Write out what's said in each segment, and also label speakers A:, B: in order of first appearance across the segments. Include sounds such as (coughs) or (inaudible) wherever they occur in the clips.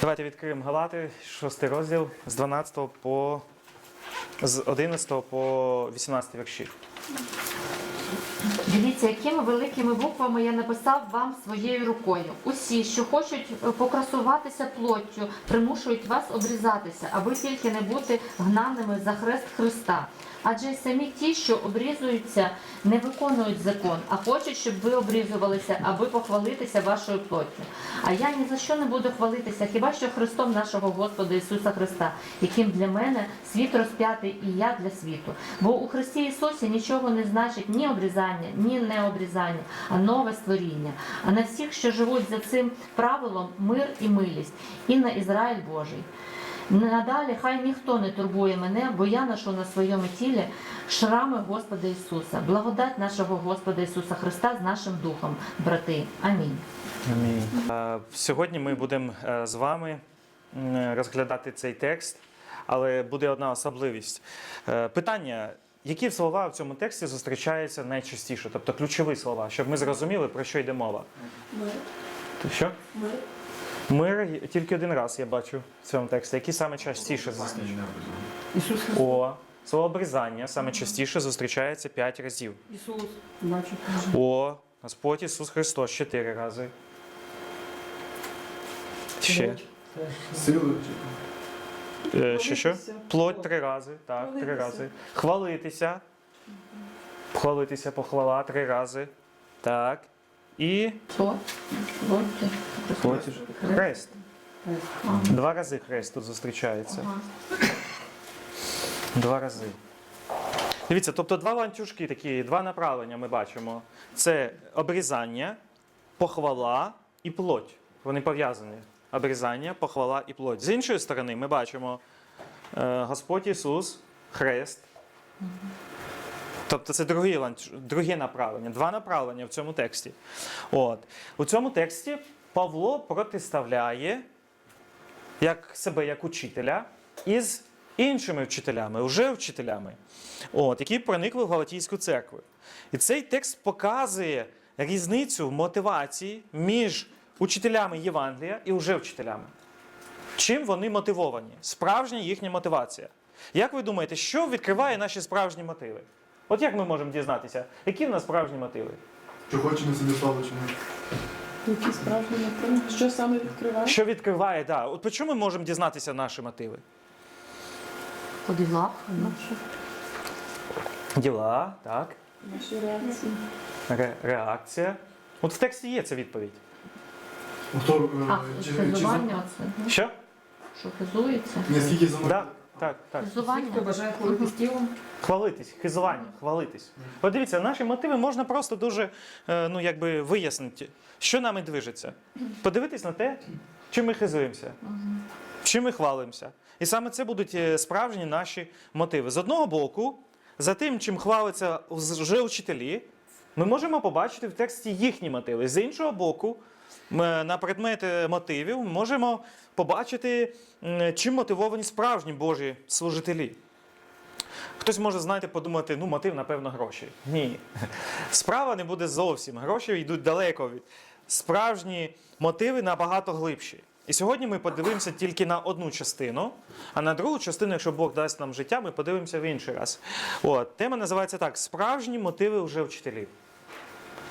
A: Давайте відкриємо Галати, 6 розділ з 12 по з 11 по 18 вірші.
B: Дивіться, якими великими буквами я написав вам своєю рукою. Усі, що хочуть покрасуватися плоттю, примушують вас обрізатися, аби тільки не бути гнаними за хрест Христа. Адже самі ті, що обрізуються, не виконують закон, а хочуть, щоб ви обрізувалися, аби похвалитися вашою плоттю. А я ні за що не буду хвалитися, хіба що Христом нашого Господа Ісуса Христа, яким для мене світ розп'ятий і я для світу. Бо у Христі Ісусі нічого не значить ні обрізання, ні необрізання, а нове створіння. А на всіх, що живуть за цим правилом, мир і милість, і на Ізраїль Божий. Надалі хай ніхто не турбує мене, бо я ношу на своєму тілі шрами Господа Ісуса. Благодать нашого Господа Ісуса Христа з нашим духом, брати. Амінь.
A: Е, Сьогодні ми будемо е, з вами розглядати цей текст, але буде одна особливість. Е, Питання, які слова в цьому тексті зустрічаються найчастіше, тобто ключові слова, щоб ми зрозуміли, про що йде мова.
C: Мир.
A: То Що?
C: Мир.
A: Мир тільки один раз я бачу в цьому тексті. Які саме частіше?
C: Ісус Христос.
A: О, слово обрізання саме частіше зустрічається п'ять разів.
C: Ісус. Бачу.
A: О, Господь Ісус Христос чотири рази. Ще.
D: Сили.
A: Е, Ще що? Плоть три рази. Так, три рази. Хвалитися. Хвалитися, похвала три рази. Так. І
B: Хто? Будьте.
A: хрест. Два рази хрест тут зустрічається. Два рази. Дивіться, тобто два ланцюжки такі, два направлення ми бачимо. Це обрізання, похвала і плоть. Вони пов'язані. Обрізання, похвала і плоть. З іншої сторони, ми бачимо е, Господь Ісус, хрест. Тобто це друге, друге направлення, два направлення в цьому тексті. От. У цьому тексті Павло протиставляє як себе як учителя із іншими вчителями, вже вчителями, от, які проникли в Галатійську церкву. І цей текст показує різницю в мотивації між учителями Євангелія і вже вчителями. Чим вони мотивовані? Справжня їхня мотивація. Як ви думаєте, що відкриває наші справжні мотиви? От як ми можемо дізнатися, які в нас справжні мотиви?
D: Чи хоче на собі славу, чи ні?
C: Які справжні мотиви? Що саме відкриває?
A: Що відкриває, да. От по чому ми можемо дізнатися наші мотиви?
B: По ділах.
A: Діла, так.
C: Наші реакції.
A: Ре- реакція. От в тексті є ця відповідь.
D: Хто,
B: А,
D: е, чи, чи, за-
B: хизування оце.
A: Що?
B: Що хизується?
D: не скільки за
A: Да, так, так.
B: Хизування.
C: бажає хвалитись тілом.
A: Хвалитись, хизування, хвалитись. От дивіться, наші мотиви можна просто дуже е, ну, якби вияснити, що нами движеться. Подивитись на те, чим ми хизуємося, чим ми хвалимося. І саме це будуть е, справжні наші мотиви. З одного боку, за тим, чим хвалиться вже вчителі, ми можемо побачити в тексті їхні мотиви. З іншого боку, на предмет е, мотивів можемо побачити, чим мотивовані справжні Божі служителі. Хтось може, знаєте, подумати, ну, мотив, напевно, гроші. Ні. Справа не буде зовсім. Гроші йдуть далеко від. Справжні мотиви набагато глибші. І сьогодні ми подивимося тільки на одну частину, а на другу частину, якщо Бог дасть нам життя, ми подивимося в інший раз. От, тема називається так: Справжні мотиви вже вчителів.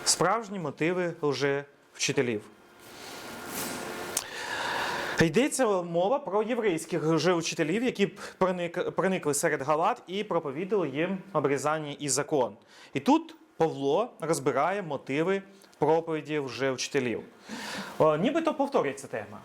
A: Справжні мотиви вже вчителів. Йдеться мова про єврейських вже учителів, які проник- проникли серед галат і проповідали їм обрізання і закон. І тут Павло розбирає мотиви проповіді вже вчителів. О, нібито повторюється тема,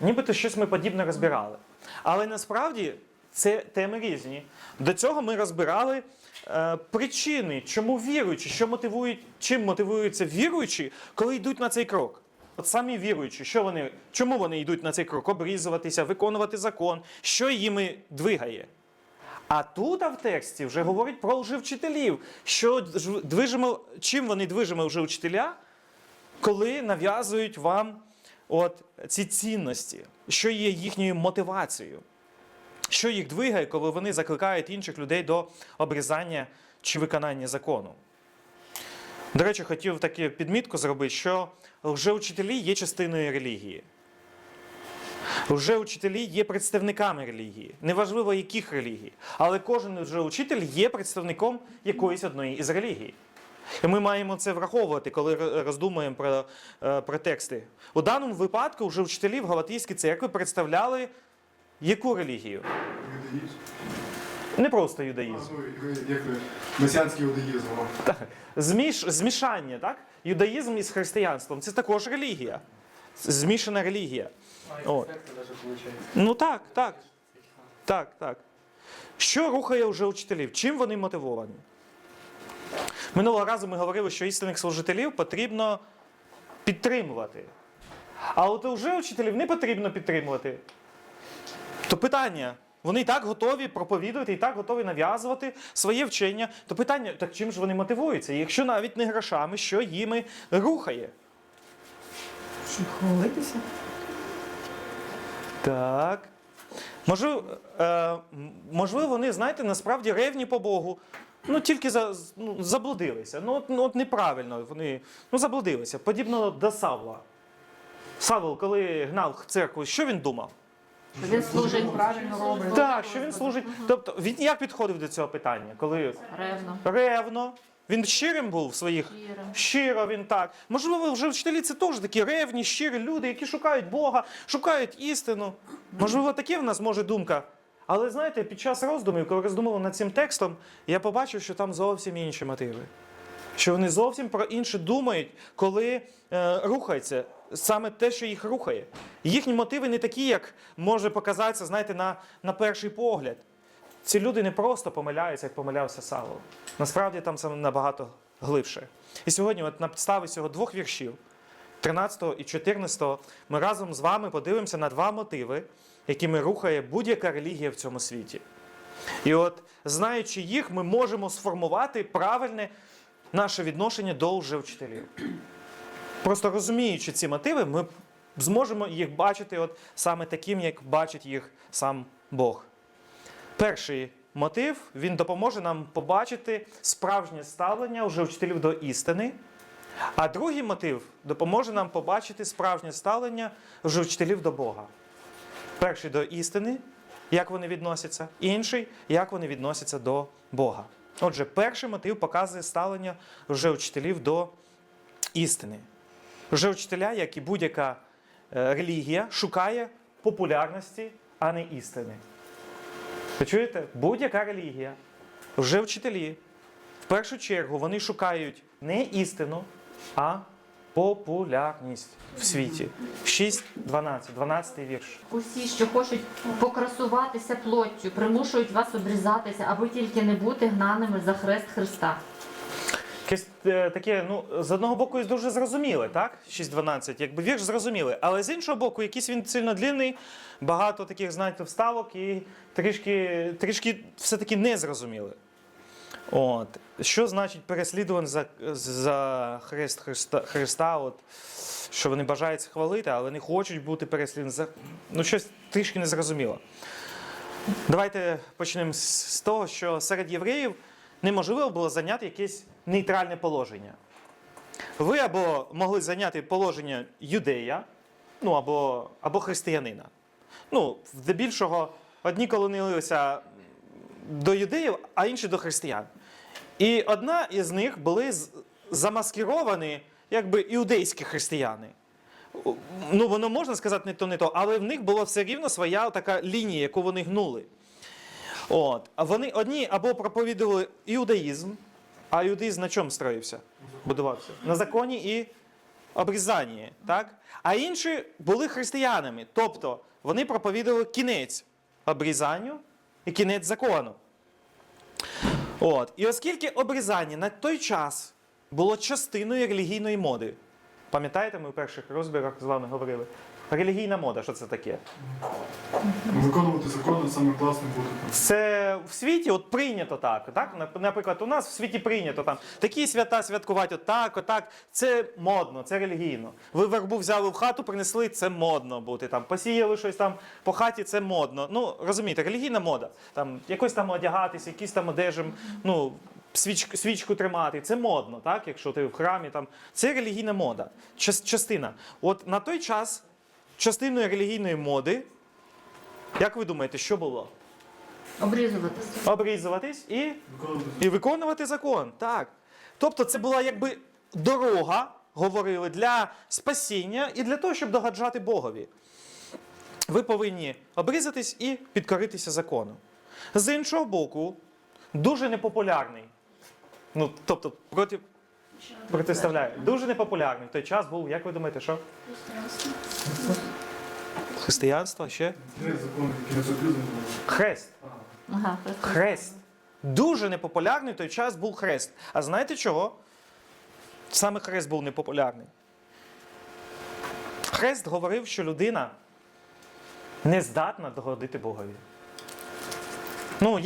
A: нібито щось ми подібне розбирали. Але насправді це теми різні. До цього ми розбирали е, причини, чому віруючі, що мотивують, чим мотивуються віруючі, коли йдуть на цей крок. От самі віруючі, що вони, чому вони йдуть на цей крок? Обрізуватися, виконувати закон, що їми двигає. А тут а в тексті вже говорить про лжевчителів, що движимо, чим вони движимо лжевчителя, коли нав'язують вам от ці цінності, що є їхньою мотивацією, що їх двигає, коли вони закликають інших людей до обрізання чи виконання закону. До речі, хотів таку підмітку зробити, що лжеучителі є частиною релігії. Вже учителі є представниками релігії, неважливо яких релігій, але кожен вже учитель є представником якоїсь одної із релігій. І ми маємо це враховувати, коли роздумуємо про, е, про тексти. У даному випадку вже учителі в Галатійській церкві представляли яку релігію?
D: Юдаїзм.
A: Не просто юдаїзм.
D: ну, як месіанський юдаїзм.
A: Зміш, змішання, так? Юдаїзм із християнством це також релігія. Змішана релігія. От. Ну так, так. Так, так. Що рухає вже учителів? Чим вони мотивовані? Минулого разу ми говорили, що істинних служителів потрібно підтримувати. А от вже учителів не потрібно підтримувати. То питання. Вони і так готові проповідувати, і так готові нав'язувати своє вчення. То питання, так чим ж вони мотивуються? Якщо навіть не грошами, що їми рухає?
C: Щоб хвалитися?
A: Так. Можливо, е, можливо, вони, знаєте, насправді ревні по Богу. Ну, тільки за, ну, заблудилися. Ну, от, ну, от неправильно вони ну, заблудилися. Подібно до Савла. Савл, коли гнав церкву, що він думав?
B: Він служить
C: правильно робить.
A: Так, що він служить. Тобто, він як підходив до цього питання? Коли
B: ревно.
A: ревно, він щирим був в своїх
B: Щиро.
A: Щиро він так. Можливо, вже вчителі це теж такі ревні, щирі люди, які шукають Бога, шукають істину. Можливо, таке в нас може думка. Але знаєте, під час роздумів, коли роздумував над цим текстом, я побачив, що там зовсім інші мотиви. Що вони зовсім про інше думають, коли е, рухаються. Саме те, що їх рухає. Їхні мотиви не такі, як може показатися, знаєте, на, на перший погляд. Ці люди не просто помиляються, як помилявся Савол. Насправді там це набагато глибше. І сьогодні, от на підставі цього двох віршів, 13 і 14, ми разом з вами подивимося на два мотиви, якими рухає будь-яка релігія в цьому світі. І от, знаючи їх, ми можемо сформувати правильне наше відношення до вчителів. Просто розуміючи ці мотиви, ми зможемо їх бачити от саме таким, як бачить їх сам Бог. Перший мотив він допоможе нам побачити справжнє ставлення вже вчителів до істини. А другий мотив допоможе нам побачити справжнє ставлення вже вчителів до Бога. Перший до істини, як вони відносяться, інший, як вони відносяться до Бога. Отже, перший мотив показує ставлення вже вчителів до істини. Вже вчителя, як і будь-яка е, релігія, шукає популярності, а не істини. Ви чуєте? Будь-яка релігія, вже вчителі, в першу чергу вони шукають не істину, а популярність в світі. 6, 12, 12 вірш.
B: Усі, що хочуть покрасуватися плоттю, примушують вас обрізатися, аби тільки не бути гнаними за хрест Христа.
A: Якесь е, таке, ну, з одного боку, дуже зрозуміле, так? 6.12, якби вірш зрозумілий. Але з іншого боку, якийсь він сильно длинний, багато таких, знаєте, вставок і трішки, трішки все-таки незрозуміле. От. Що значить переслідування за, за хрест Христа, Христа, от, що вони бажають хвалити, але не хочуть бути переслідувані за. Ну, щось трішки незрозуміло. Давайте почнемо з того, що серед євреїв неможливо було зайняти якесь нейтральне положення. Ви або могли зайняти положення юдея, ну або, або християнина. Ну, здебільшого, одні клонилися до юдеїв, а інші до християн. І одна із них були з- замаскіровані якби іудейські християни. Ну, воно можна сказати не то, не то, але в них була все рівно своя така лінія, яку вони гнули. От. Вони одні або проповідували іудаїзм, а іудаїзм на чому строївся? Будувався? На законі і обрізанні. Так? А інші були християнами. Тобто вони проповідували кінець обрізанню і кінець закону. От. І оскільки обрізання на той час було частиною релігійної моди, пам'ятаєте, ми в перших розбірах з вами говорили? Релігійна мода, що це таке?
D: Виконувати закони саме класним там.
A: Це в світі от прийнято так. так? Наприклад, у нас в світі прийнято там такі свята святкувати отак, отак. Це модно, це релігійно. Ви вербу взяли в хату, принесли, це модно бути. Там посіяли щось там по хаті, це модно. Ну розумієте, релігійна мода. Там якось там одягатися, якісь там одежем, ну. Свіч, свічку тримати, це модно, так? Якщо ти в храмі, там це релігійна мода, частина. От на той час частиною релігійної моди Як ви думаєте, що було?
B: Обрізуватися.
A: Обрізуватись і
D: Виконувати
A: І виконувати закон, так. Тобто це була якби дорога, говорили, для спасіння і для того, щоб догаджати Богові. Ви повинні обрізатись і підкоритися закону. З іншого боку, дуже непопулярний. Ну, тобто, проти, протиставляє. Дуже непопулярний. В той час був, як ви думаєте, що? Християнство
D: Християнство ще?
A: Хрест.
B: Ага,
A: Хрест. Дуже непопулярний в той час був хрест. А знаєте чого? Саме хрест був непопулярний. Хрест говорив, що людина не здатна догодити Богові. Ну,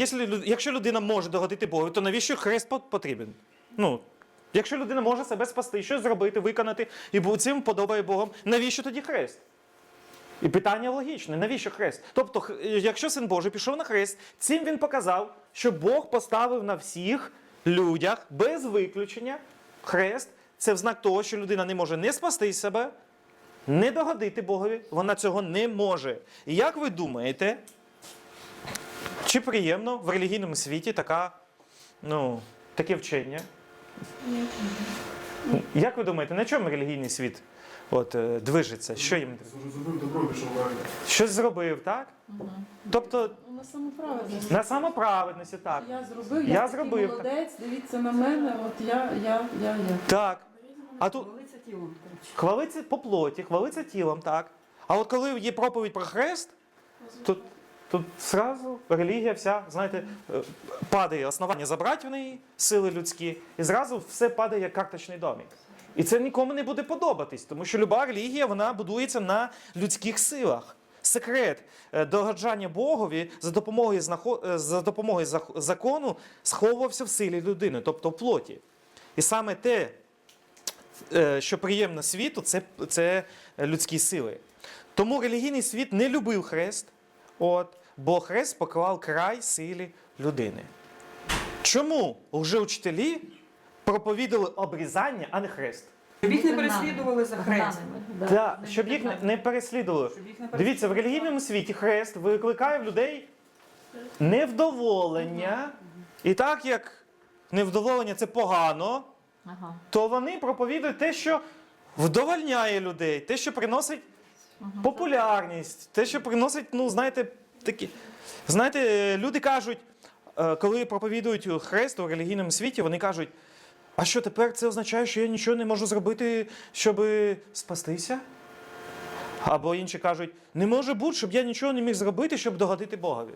A: якщо, людина може догодити Богові, то навіщо хрест потрібен? Ну, якщо людина може себе спасти, щось зробити, виконати, і цим подобає Богом, навіщо тоді хрест? І питання логічне: навіщо хрест? Тобто, якщо син Божий пішов на хрест, цим він показав, що Бог поставив на всіх людях без виключення хрест. Це в знак того, що людина не може не спасти себе, не догодити Богові. Вона цього не може. І як ви думаєте, чи приємно в релігійному світі така, ну, таке вчення? Як ви думаєте, на чому релігійний світ от, е, движеться? Що їм
D: Зробив добро, пішов в.
A: Щось зробив, так? Тобто
C: Ну, На самоправедність.
A: на самоправедності, так.
C: Я зробив,
A: Я
C: я, такий
A: зробив.
C: молодець, дивіться на мене, от я, я, я, я.
A: Так. А тут
E: Хвалиться тілом, коротше.
A: хвалиться по плоті, хвалиться тілом, так. А от коли є проповідь про хрест, тут, тут зразу релігія вся, знаєте, е, падає основання забрати в неї, сили людські, і зразу все падає як карточний домик. І це нікому не буде подобатись, тому що люба релігія вона будується на людських силах. Секрет е, догоджання Богові за допомогою, е, за допомогою закону сховувався в силі людини, тобто в плоті. І саме те, що приємно світу, це, це людські сили. Тому релігійний світ не любив хрест, от, бо хрест поклав край силі людини. Чому лжеучителі проповідали обрізання, а не хрест?
E: Щоб їх не переслідували за хрест.
A: Так, щоб їх не- не переслідували. Дивіться, в релігійному світі хрест викликає в людей невдоволення. І так як невдоволення це погано,
B: Ага.
A: то вони проповідують те, що вдовольняє людей, те, що приносить популярність, те, що приносить, ну, знаєте, такі. Знаєте, люди кажуть, е, коли проповідують хрест у релігійному світі, вони кажуть, а що тепер це означає, що я нічого не можу зробити, щоб спастися? Або інші кажуть, не може бути, щоб я нічого не міг зробити, щоб догодити Богові.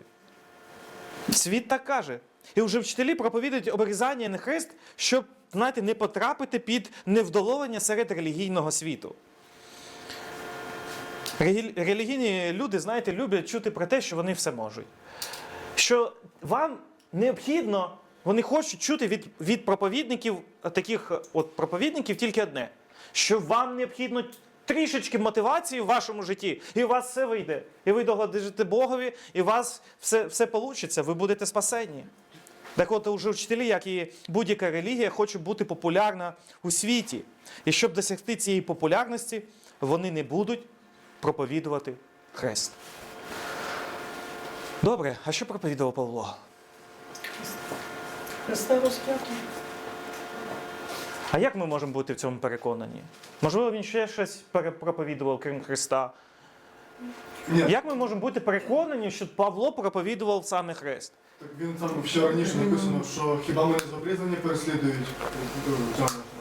A: Світ так каже. І вже вчителі проповідують обрізання на хрест, щоб, знаєте, не потрапити під невдоволення серед релігійного світу. Релігійні люди, знаєте, люблять чути про те, що вони все можуть. Що вам необхідно, вони хочуть чути від, від проповідників, е, таких е, от проповідників тільки одне: що вам необхідно трішечки мотивації в вашому житті, і у вас все вийде. І ви догодите Богові, і у вас все, все вийде, ви будете спасені. Так от уже вчителі, як і будь-яка релігія, хочуть бути популярна у світі. І щоб досягти цієї популярності, вони не будуть проповідувати хрест. Добре, а що проповідував Павло?
E: Христа розп'ято.
A: А як ми можемо бути в цьому переконані? Можливо, він ще щось проповідував, крім Христа.
D: Ні,
A: Як ми можемо бути переконані, що Павло проповідував саме хрест?
D: так він там ще раніше написано, що хіба мене з переслідують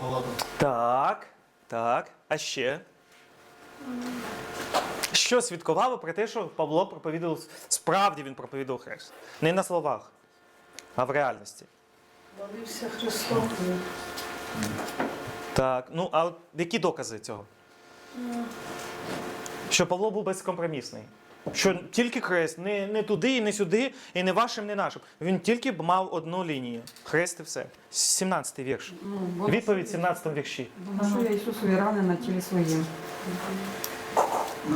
D: Галатам.
A: Так, так. А ще? Що свідкувало про те, що Павло проповідував, справді він проповідував хрест. Не на словах, а в реальності.
E: Валився Христом.
A: Так, ну а які докази цього? Що Павло був безкомпромісний. Що тільки хрест, не, не туди і не сюди, і не вашим, не нашим. Він тільки б мав одну лінію. Хрест і все. 17 вірш.
E: Ну,
A: Відповідь в 17 вірші.
E: Бо що я Ісусові рани на тілі своїм.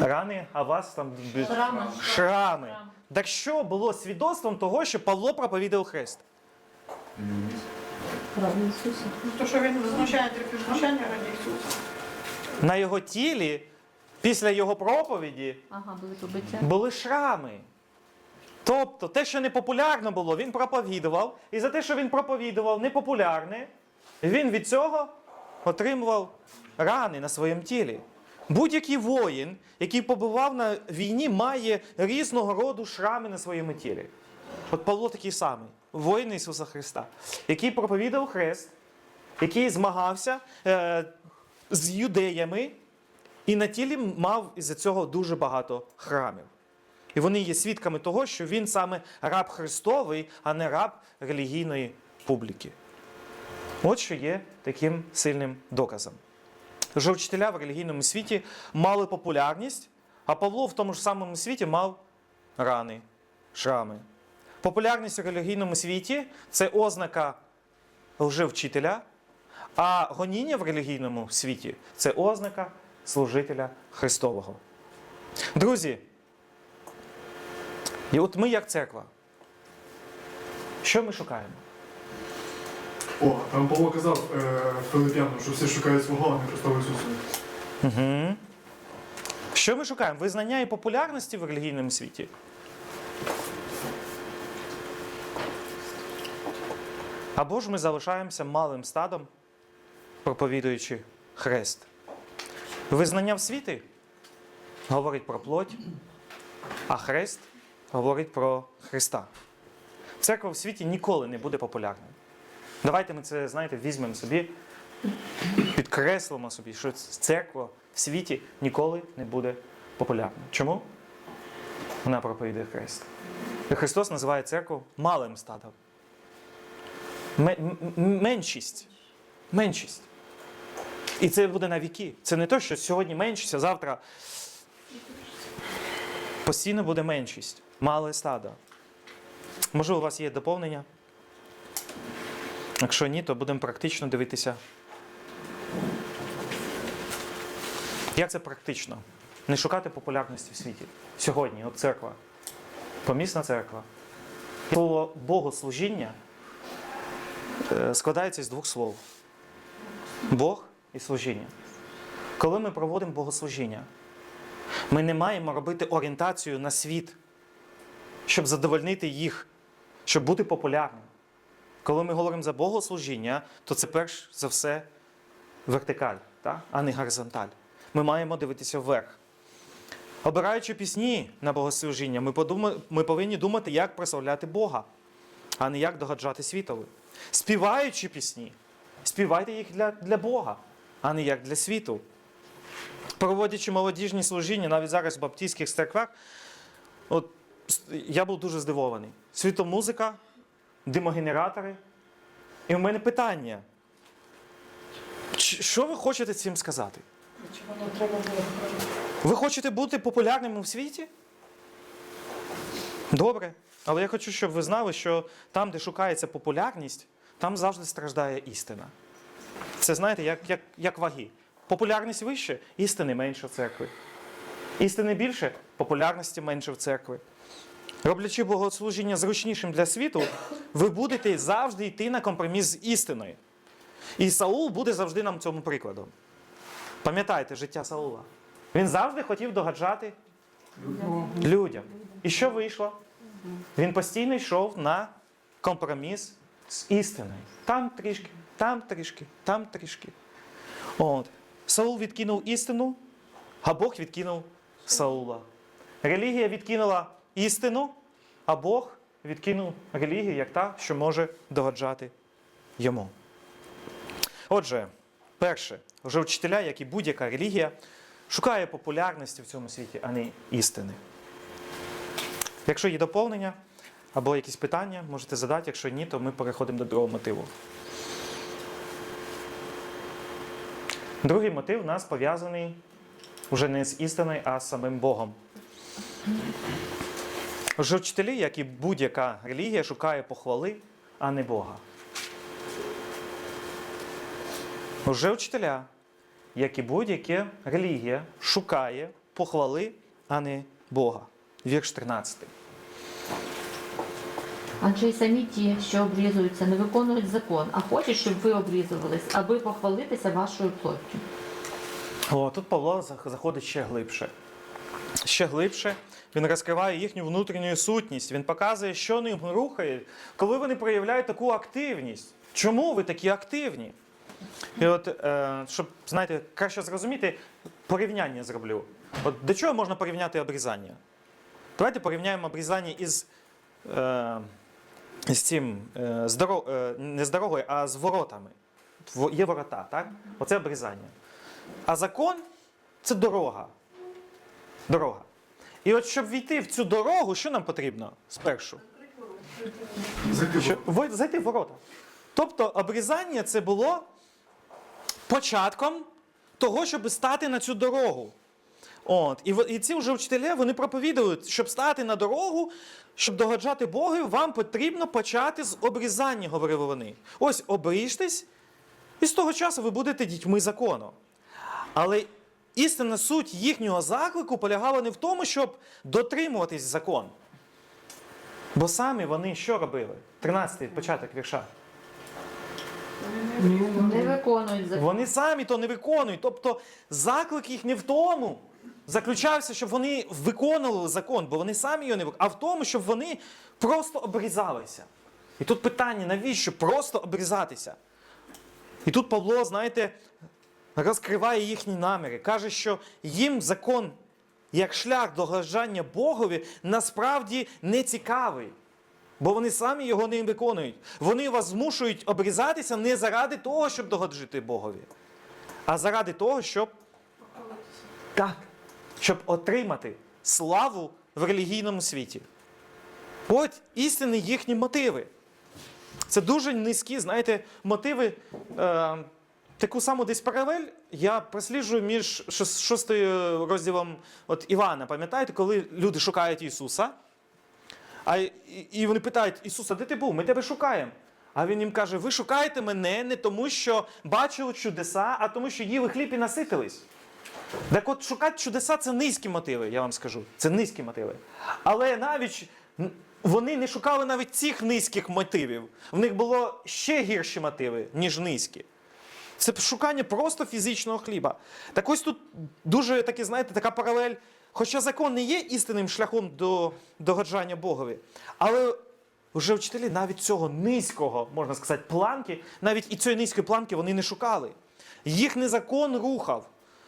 A: Рани, а вас там б-
B: Шрами.
A: шрами. Так що було свідоцтвом того, що Павло проповідав хрест?
C: Правда Ісуса.
F: Ну, то, що він знущання, терпів знущання раді Ісуса.
A: На його тілі, після його проповіді,
B: Ага, були побиття.
A: були шрами. Тобто, те, що не популярно було, він проповідував. І за те, що він проповідував непопулярне, він від цього отримував рани на своєму тілі. Будь-який воїн, який побував на війні, має різного роду шрами на своєму тілі. От Павло такий самий, воїн Ісуса Христа, який проповідав хрест, який змагався е, з юдеями, і на тілі мав із-за цього дуже багато храмів. І вони є свідками того, що він саме раб Христовий, а не раб релігійної публіки. От що є таким сильним доказом. Вже вчителя в релігійному світі мали популярність, а Павло в тому ж самому світі мав рани, шрами. Популярність у релігійному світі це ознака лжевчителя, а гоніння в релігійному світі це ознака служителя Христового. Друзі, і от ми як церква. Що ми шукаємо?
D: О, там Павло казав е, Филип'яну, що всі шукають свого, а не Христового Ісуса.
A: Угу. Що ми шукаємо? Визнання і популярності в релігійному світі. Або ж ми залишаємося малим стадом, проповідуючи хрест. Визнання в світі говорить про плоть, а хрест говорить про Христа. Церква в світі ніколи не буде популярною. Давайте ми це, знаєте, візьмемо собі підкреслимо собі, що церква в світі ніколи не буде популярною. Чому? Вона проповідує Христ. І Христос називає церкву малим стадом. Меншість. Меншість. І це буде на віки. Це не те, що сьогодні меншість, а завтра постійно буде меншість. Мале стадо. Може, у вас є доповнення? Якщо ні, то будемо практично дивитися Як це практично? Не шукати популярності в світі. Сьогодні, от церква, помісна церква. Слово богослужіння е, складається з двох слов: Бог і служіння. Коли ми проводимо богослужіння, ми не маємо робити орієнтацію на світ, щоб задовольнити їх, щоб бути популярним. Коли ми говоримо за богослужіння, то це перш за все вертикаль, так? а не горизонталь. Ми маємо дивитися вверх. Обираючи пісні на богослужіння, ми, подума... ми повинні думати, як прославляти Бога, а не як догаджати світові. Співаючи пісні, співайте їх для, для Бога, а не як для світу. Проводячи молодіжні служіння, навіть зараз в баптистських церквах, от, я був дуже здивований. Світомузика, димогенератори. І в мене питання. Що ви хочете цим сказати? Ви хочете бути популярними в світі? Добре. Але я хочу, щоб ви знали, що там, де шукається популярність, там завжди страждає істина. Це знаєте, як, як, як ваги. Популярність вище, істини менше в церкві. Істини більше, популярності менше в церкві. Роблячи богослужіння зручнішим для світу, ви будете завжди йти на компроміс з істиною. І Саул буде завжди нам цьому прикладом. Пам'ятайте життя Саула. Він завжди хотів догаджати людям. І що вийшло? Він постійно йшов на компроміс з істиною. Там трішки, там трішки, там трішки. От. Саул відкинув істину, а Бог відкинув Саула. Релігія відкинула істину, а Бог відкинув релігію як та, що може догаджати йому. Отже, перше, вже вчителя, як і будь-яка релігія, шукає популярності в цьому світі, а не істини. Якщо є доповнення або якісь питання, можете задати. Якщо ні, то ми переходимо до другого мотиву. Другий мотив у нас пов'язаний вже не з істиною, а з самим Богом. Вже вчителі, як і будь-яка релігія, шукає похвали, а не Бога. Уже вчителя, як і будь-яка релігія, шукає похвали, а не Бога. Вірш 13.
B: Адже й самі ті, що обрізуються, не виконують закон, а хочуть, щоб ви обрізувались, аби похвалитися вашою плоттю.
A: О, тут Павло заходить ще глибше. ще глибше. Він розкриває їхню внутрішню сутність. Він показує, що ним рухає, коли вони проявляють таку активність. Чому ви такі активні? І от, е, щоб, знаєте, краще зрозуміти, порівняння зроблю. От до чого можна порівняти обрізання? Давайте порівняємо обрізання із, е, з цим, е, з е, не з дорогою, а з воротами. Є ворота, так? Оце обрізання. А закон це дорога. Дорога. І от щоб війти в цю дорогу, що нам потрібно спершу?
D: Зайти в
A: зайти в ворота. Тобто обрізання це було початком того, щоб стати на цю дорогу. От. І, і ці вже вчителі вони проповідують, щоб стати на дорогу, щоб догоджати Богу, вам потрібно почати з обрізання, говорили вони. Ось обріжтесь, і з того часу ви будете дітьми закону. Але істинна суть їхнього заклику полягала не в тому, щоб дотримуватись закон. Бо самі вони що робили? 13-й початок вірша.
B: Не виконують закон.
A: Вони самі то не виконують. Тобто заклик їх не в тому заключався, щоб вони виконували закон, бо вони самі його не виконують, а в тому, щоб вони просто обрізалися. І тут питання, навіщо просто обрізатися? І тут Павло, знаєте, розкриває їхні наміри. Каже, що їм закон як шлях догоджання Богові насправді не цікавий. Бо вони самі його не виконують. Вони вас змушують обрізатися не заради того, щоб догоджити Богові, а заради того, щоб так, щоб отримати славу в релігійному світі. От істинні їхні мотиви. Це дуже низькі, знаєте, мотиви. Е, таку саму десь паралель я просліджую між шос- шостою розділом от Івана. Пам'ятаєте, коли люди шукають Ісуса? А і, і вони питають: Ісуса, де ти був? Ми тебе шукаємо. А він їм каже: ви шукаєте мене не тому, що бачили чудеса, а тому, що їли хліб і наситились. Так от шукати чудеса це низькі мотиви, я вам скажу. Це низькі мотиви. Але навіть вони не шукали навіть цих низьких мотивів. В них було ще гірші мотиви, ніж низькі. Це шукання просто фізичного хліба. Так ось тут дуже таки, знаєте, така паралель. Хоча закон не є істинним шляхом до догоджання Богові, але вже вчителі навіть цього низького, можна сказати, планки, навіть і цієї низької планки вони не шукали. Їх не закон рухав.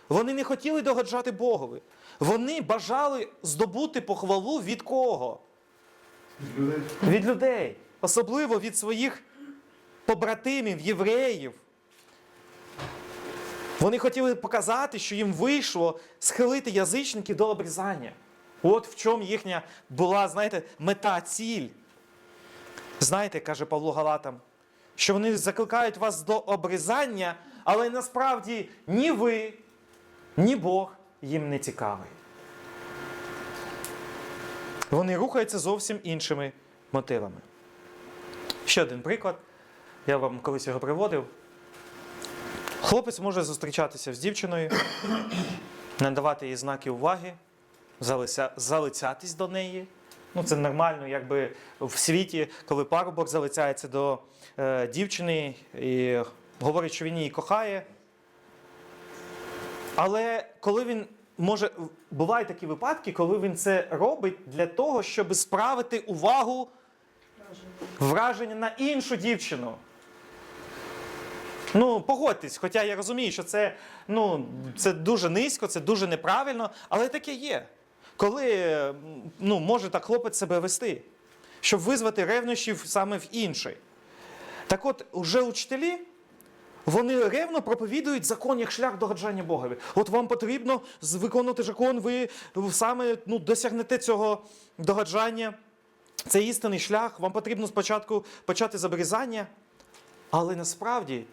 A: Вони не хотіли догоджати Богові. Вони бажали здобути похвалу від кого?
D: людей.
A: Від людей, особливо від своїх побратимів, євреїв. Вони хотіли показати, що їм вийшло схилити язичників до обрізання. От в чому їхня була, знаєте, мета, ціль. Знаєте, каже Павло Галатам, що вони закликають вас до обрізання, але насправді ні ви, ні Бог їм не цікавий. Вони рухаються зовсім іншими мотивами. Ще один приклад. Я вам колись його приводив. Хлопець може зустрічатися з дівчиною, надавати їй знаки уваги, залиця, залицятись до неї. Ну, це нормально, якби в світі, коли парубок залицяється до е, дівчини і говорить, що він її кохає. Але коли він може, бувають такі випадки, коли він це робить для того, щоб справити увагу, враження на іншу дівчину. Ну, погодьтесь, хоча я розумію, що це, ну, це дуже низько, це дуже неправильно, але таке є. Коли ну, може так хлопець себе вести, щоб визвати ревнощів саме в інший. Так от, уже учителі, вони ревно проповідують закон як шлях догоджання Богові. От вам потрібно виконувати закон, ви саме ну, досягнете цього догоджання. Це істинний шлях. Вам потрібно спочатку почати з обрізання, але насправді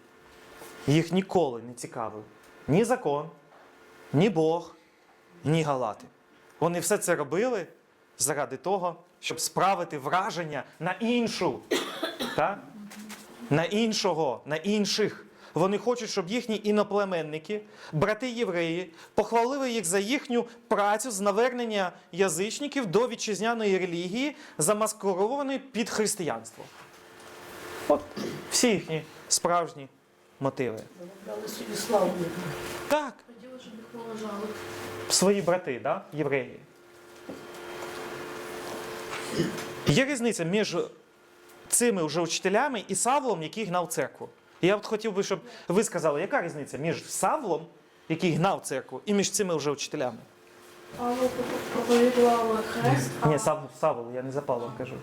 A: їх ніколи не цікавив ні закон, ні Бог, ні галати. Вони все це робили заради того, щоб справити враження на іншу, так? на іншого, на інших. Вони хочуть, щоб їхні іноплеменники, брати євреї, похвалили їх за їхню працю з навернення язичників до вітчизняної релігії, замаскурованої під християнство. От всі їхні справжні мотиви.
E: Брали собі.
A: Так. Свої брати, да? євреї. Є різниця між цими вже учителями і Савлом, який гнав церкву. Я от хотів би, щоб ви сказали, яка різниця між Савлом, який гнав церкву, і між цими вже учителями?
F: Павло проповідував хрест,
A: Ні, Сав, Савл, я не за Павлом кажу.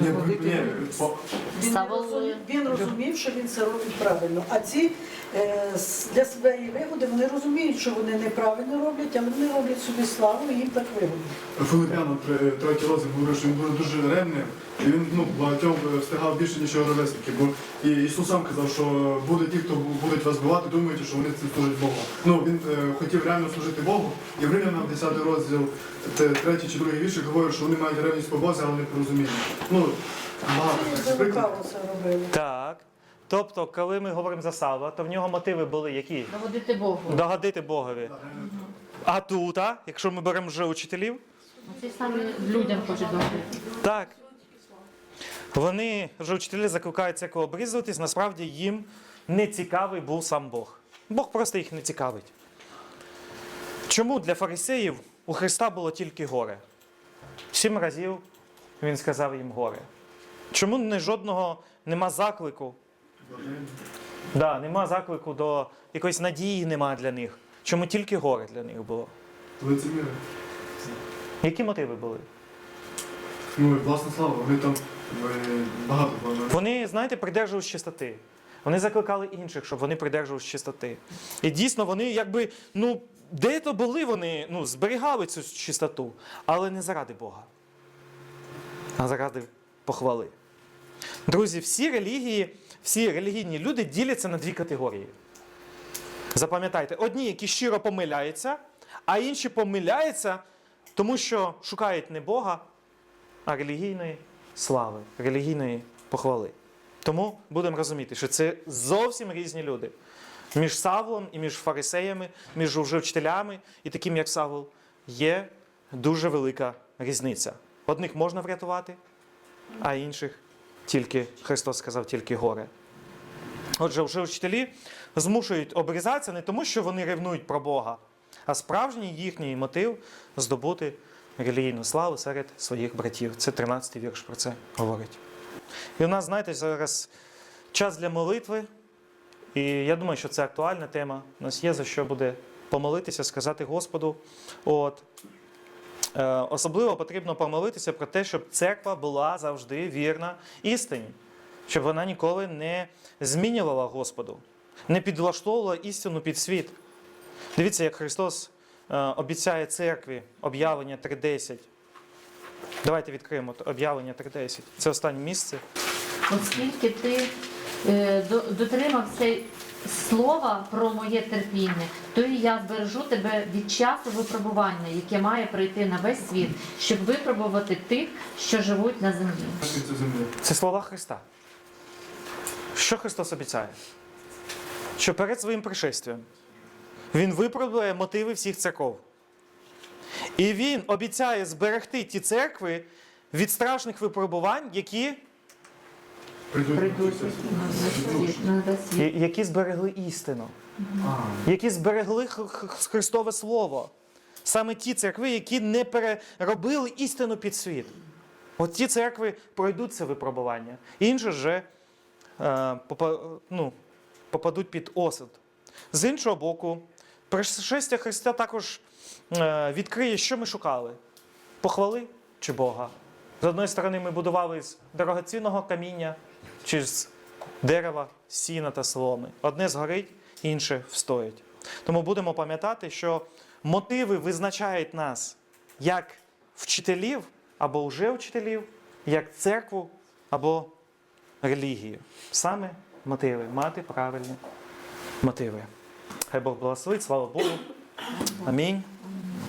D: Ні, ні, по-
G: Він,
B: Савол-
G: розумів, він розумів, що він це робить правильно. А ці е, с- для своєї вигоди вони розуміють, що вони неправильно роблять, але вони роблять собі славу і їм так вигодно.
D: Филиппян, тре- третій розділ говорив, що він був дуже ревним, і він ну, багатьом встигав більше, ніж його ровесники. Бо і Ісус сам казав, що буде ті, хто будуть вас вбивати, думаючи, що вони цим служать Богу. Ну, він е, хотів реально служити Богу, і в Римлянам 10 розділ, те- третій чи другий віршик говорить, що вони мають ревність по Бозі, але не порозуміння. Ну, багато
G: це.
A: Так. Тобто, коли ми говоримо за Савла, то в нього мотиви були які?
B: Догодити Богу.
A: Догодити Богові. А тут, а, якщо ми беремо вже учителів,
B: Ці самі людям хочуть догодити.
A: так. Вони вже вчителі закликають церкву обрізуватись, насправді їм не цікавий був сам Бог. Бог просто їх не цікавить. Чому для фарисеїв у Христа було тільки горе? Сім разів він сказав їм горе. Чому не жодного нема заклику? Да, нема заклику до якоїсь надії нема для них. Чому тільки горе для них було?
D: Лицеміри.
A: Які мотиви були?
D: Ну, і власна слава, вони там
A: Вони, знаєте, придержувались чистоти. Вони закликали інших, щоб вони придержувались чистоти. І дійсно, вони якби, ну, де то були вони, ну, зберігали цю чистоту, але не заради Бога, а заради похвали. Друзі, всі релігії, всі релігійні люди діляться на дві категорії. Запам'ятайте, одні, які щиро помиляються, а інші помиляються, тому що шукають не Бога, а релігійної слави, релігійної похвали. Тому будемо розуміти, що це зовсім різні люди. Між Савлом і між фарисеями, між вже вчителями і таким, як Савл, є дуже велика різниця. Одних можна врятувати, а інших тільки, Христос сказав, тільки горе. Отже, вже вчителі змушують обрізатися не тому, що вони ревнують про Бога, а справжній їхній мотив здобути релігійну славу серед своїх братів. Це 13-й вірш про це говорить. І у нас, знаєте, зараз час для молитви. І я думаю, що це актуальна тема. У нас є за що буде помолитися, сказати Господу. От. Е, особливо потрібно помолитися про те, щоб церква була завжди вірна істині, щоб вона ніколи не змінювала Господу, не підлаштовувала істину під світ. Дивіться, як Христос обіцяє церкві об'явлення 3.10. Давайте відкриємо об'явлення 3.10. Це останнє місце.
B: Оскільки ти е, до- дотримався слова про моє терпіння, то і я збережу тебе від часу випробування, яке має прийти на весь світ, щоб випробувати тих, що живуть на землі.
D: Це
A: слова Христа. Що Христос обіцяє? Що перед своїм пришествям Він виправдує мотиви всіх церков. І Він обіцяє зберегти ті церкви від страшних випробувань, які, які зберегли істину, які зберегли Христове Слово. Саме ті церкви, які не переробили істину під світ. От ті церкви пройдуть це випробування. Інші же е, попа- ну, попадуть під осуд. З іншого боку, пришестя Христа також е, відкриє, що ми шукали: похвали чи Бога. З одної сторони, ми будували з дорогоцінного каміння чи з дерева, сіна та соломи. Одне згорить, інше встоїть. Тому будемо пам'ятати, що мотиви визначають нас як вчителів або вже вчителів, як церкву або релігію. Саме мотиви, мати правильні мотиви. Хай Бог благословить, слава Богу. (coughs) Амінь.